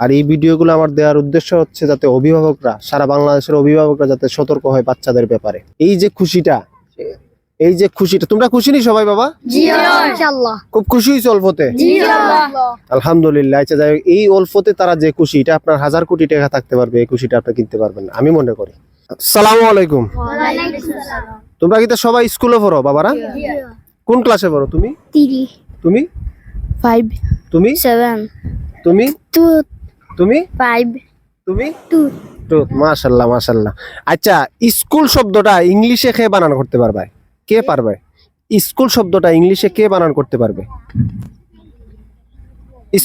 আর এই ভিডিওগুলো আমার দেওয়ার উদ্দেশ্য হচ্ছে যাতে অভিভাবকরা সারা বাংলাদেশের অভিভাবকরা যাতে সতর্ক হয় বাচ্চাদের ব্যাপারে। এই যে খুশিটা এই যে খুশিটা তোমরা খুশি নি সবাই বাবা? খুব খুশি হয়েছে অল্পতে? আলহামদুলিল্লাহ আচ্ছা যাই এই অল্পতে তারা যে খুশি এটা আপনার হাজার কোটি টাকা থাকতে পারবে এই খুশিটা আপনি কিনতে পারবেন আমি মনে করি। সালামু আলাইকুম। তোমরা কি সবাই স্কুলে পড়ো বাবারা? কোন ক্লাসে পড়ো তুমি? তুমি? ফাইভ। তুমি? সেভেন। তুমি? টু তুমি? ফাইভ তুমি? টু তো মাশাল্লাহ মাশাল্লাহ। আচ্ছা স্কুল শব্দটা ইংলিশে কে বানান করতে পারবে? কে পারবে? স্কুল শব্দটা ইংলিশে কে বানান করতে পারবে?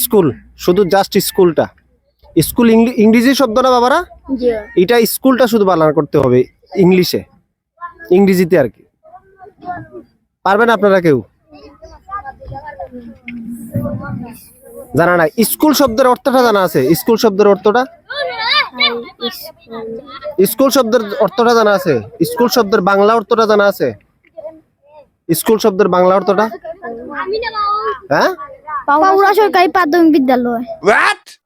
স্কুল শুধু জাস্ট স্কুলটা স্কুল ইংরেজি শব্দ না বাবারা? এটা স্কুলটা শুধু বানান করতে হবে ইংলিশে। ইংরেজিতে আর কি। পারবেন আপনারা কেউ? জানা না স্কুল শব্দের অর্থটা জানা আছে? স্কুল শব্দের অর্থটা? স্কুল শব্দের অর্থটা জানা আছে? স্কুল শব্দের বাংলা অর্থটা জানা আছে? স্কুল শব্দের বাংলা অর্থটা? হ্যাঁ? পাউরা সরকারি প্রাথমিক বিদ্যালয়।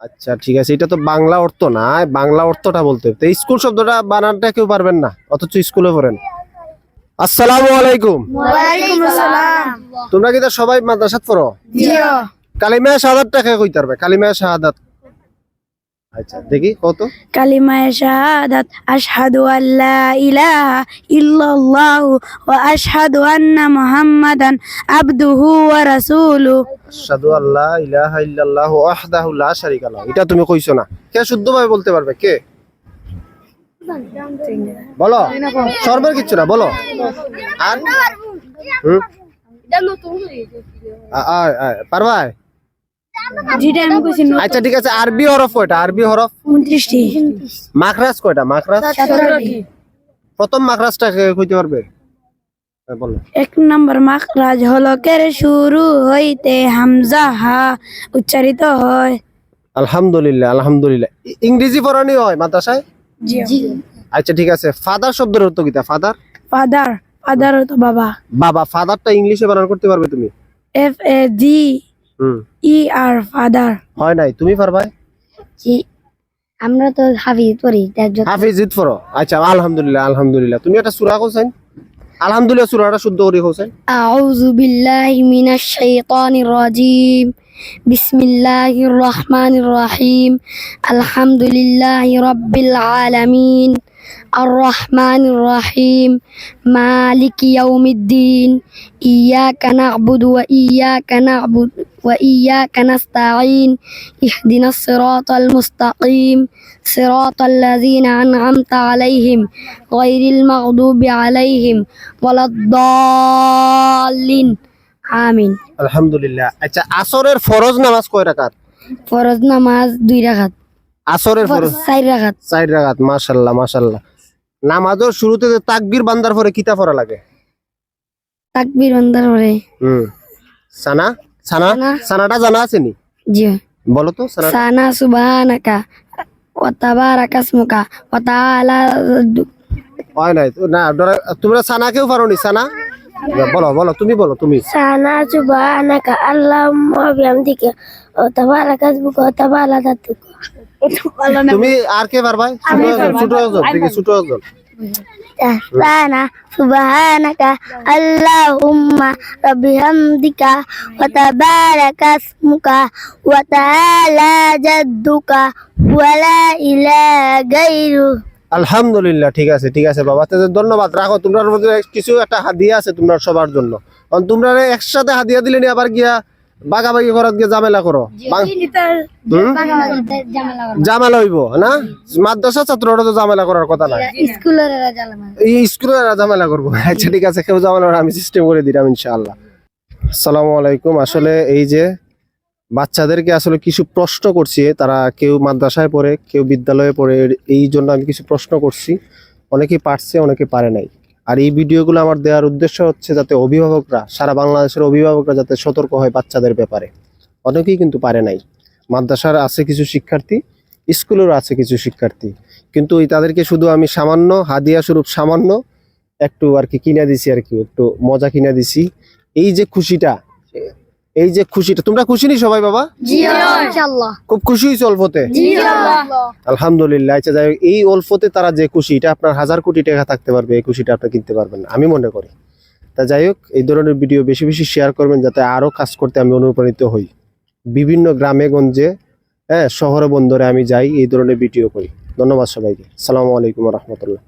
আচ্ছা ঠিক আছে। এটা তো বাংলা অর্থ না বাংলা অর্থটা বলতে তো স্কুল শব্দটা বানানটা কেউ পারবেন না অথচ স্কুলে পড়েন। আসসালামু আলাইকুম। আসসালাম। তোমরা কি তো সবাই মাদ্রাসাত পড়ো? জি কালিমা শাহাদাতটা কে কইতে পারবে কালিমা শাহাদাত। আচ্ছা দেখি কত। কালিমায় শাহাদাত আশহাদু আল্লা ইলাহা ইল্লাল্লাহু ওয়া আশহাদু আন্না মুহাম্মাদান আবদুহু ওয়া রাসূলুহু। আশহাদু আল্লাহ ইলাহা ইল্লাল্লাহ ওয়াহদাহু লা শারিকা লাহু। এটা তুমি কইছো না। কে শুদ্ধভাবে বলতে পারবে? কে? বলো। সর্বের কিচ্ছু না বলো। আর? হুম? আ- আ- আ- পারবা? যেটা আমি কইছি আচ্ছা ঠিক আছে আরবি হরফ কয়টা? আরবি হরফ? 29টি মাখরাজ কয়টা? মাখরাজ? 17টি প্রথম মাখরাজটা কইতে পারবে? হ্যাঁ, এক নম্বর মাখরাজ হলকের শুরু হইতে হামজা হা উচ্চারিত হয়। আলহামদুলিল্লাহ আলহামদুলিল্লাহ। ইংরেজি পড়ানি হয় মাদ্রাসায়? জি। আচ্ছা ঠিক আছে। ফাদার শব্দের অর্থ কিটা ফাদার? ফাদার ফাদার তো বাবা। বাবা ফাদারটা ইংলিশে বানান করতে পারবে তুমি? এফ এ জি হুম ই আর ফাদার হয় নাই তুমি পারবা জি আমরা তো হাফিজ পড়ি তার যত হাফিজ ইদ পড়ো আচ্ছা আলহামদুলিল্লাহ আলহামদুলিল্লাহ তুমি একটা সূরা কোসেন আলহামদুলিল্লাহ সূরাটা শুদ্ধ করে কোসেন أعوذ بالله من الشيطان الرجيم بسم الله الرحمن الرحيم الحمد لله رب العالمين الرحمن الرحيم مالك يوم الدين إياك نعبد وإياك نعبد وإياك نستعين اهدنا الصراط المستقيم صراط الذين أنعمت عليهم غير المغضوب عليهم ولا الضالين আমিন আলহামদুলিল্লাহ আচ্ছা আসরের ফরজ নামাজ কয় রাকাত ফরজ নামাজ দুই রাখাত আসরের ফরজ চার রাখাত চার রাকাত মাশাআল্লাহ মাশাআল্লাহ নামাজের শুরুতে যে তাকবীর বান্দার পরে কিতা পড়া লাগে তাকবির বন্দার পরে হুম সানা সানা? সানা। সানাটা জানা আছে নি? জি। বলো তো সানা। সুবহানাকা ওয়া তাবারাকা ইসমুকা ওয়া তাআলা হয় নাই না তোমরা সানা কেউ পারো নি সানা? বলো বলো তুমি বলো তুমি। সানা সুবহানাকা আল্লাহুম্মা বিহামদিকা ওয়া তাবারাকা ইসমুকা ওয়া তাআলা তুমি আর কে পারবা। ছোট দেখি ছোট আল্লাহুম্মা ওয়া বিহামদিকা ওয়া তাবারাকা ইসমুকা ওয়া তাআলা জাদ্দুকা ওয়া লা আলহামদুলিল্লাহ, ঠিক আছে ঠিক আছে বাবা। তাদের ধন্যবাদ, রাখো তোমার মধ্যে কিছু একটা হাদিয়া আছে তোমরা সবার জন্য। তোমরা একসাথে হাদিয়া দিলে আবার গিয়া বাগাবাগি করার গিয়ে ঝামেলা করো? ঝামেলা হইব না? মাদ্রাসা ছাত্ররা তো ঝামেলা করার কথা না। স্কুলের ঝামেলা করব। আচ্ছা ঠিক আছে কেউ ঝামেলা আমি সিস্টেম করে দিলাম ইনশাআল্লাহ। আসসালামু আলাইকুম। আসলে এই যে বাচ্চাদেরকে আসলে কিছু প্রশ্ন করছি তারা কেউ মাদ্রাসায় পড়ে কেউ বিদ্যালয়ে পড়ে এই জন্য আমি কিছু প্রশ্ন করছি। অনেকেই পারছে অনেকে পারে নাই। আর এই ভিডিওগুলো আমার দেওয়ার উদ্দেশ্য হচ্ছে যাতে অভিভাবকরা, সারা বাংলাদেশের অভিভাবকরা যাতে সতর্ক হয় বাচ্চাদের ব্যাপারে। অনেকেই কিন্তু পারে নাই। মাদ্রাসার আছে কিছু শিক্ষার্থী, স্কুলেরও আছে কিছু শিক্ষার্থী। কিন্তু ওই তাদেরকে শুধু আমি সামান্য, হাদিয়া স্বরূপ সামান্য একটু আর কি কিনে দিছি আর কি, একটু মজা কিনে দিছি। এই যে খুশিটা এই যে খুশিটা তোমরা খুশি নি সবাই বাবা? খুব খুশি হয়েছে অল্পতে? আলহামদুলিল্লাহ আচ্ছা যাই এই অল্পতে তারা যে খুশি এটা আপনার হাজার কোটি টাকা থাকতে পারবে এই খুশিটা আপনি কিনতে পারবেন আমি মনে করি। তা যাই হোক এই ধরনের ভিডিও বেশি বেশি শেয়ার করবেন যাতে আরও কাজ করতে আমি অনুপ্রাণিত হই। বিভিন্ন গ্রামে গঞ্জে হ্যাঁ শহরে বন্দরে আমি যাই এই ধরনের ভিডিও করি। ধন্যবাদ সবাইকে। সালামু আলাইকুম রহমতুল্লাহ।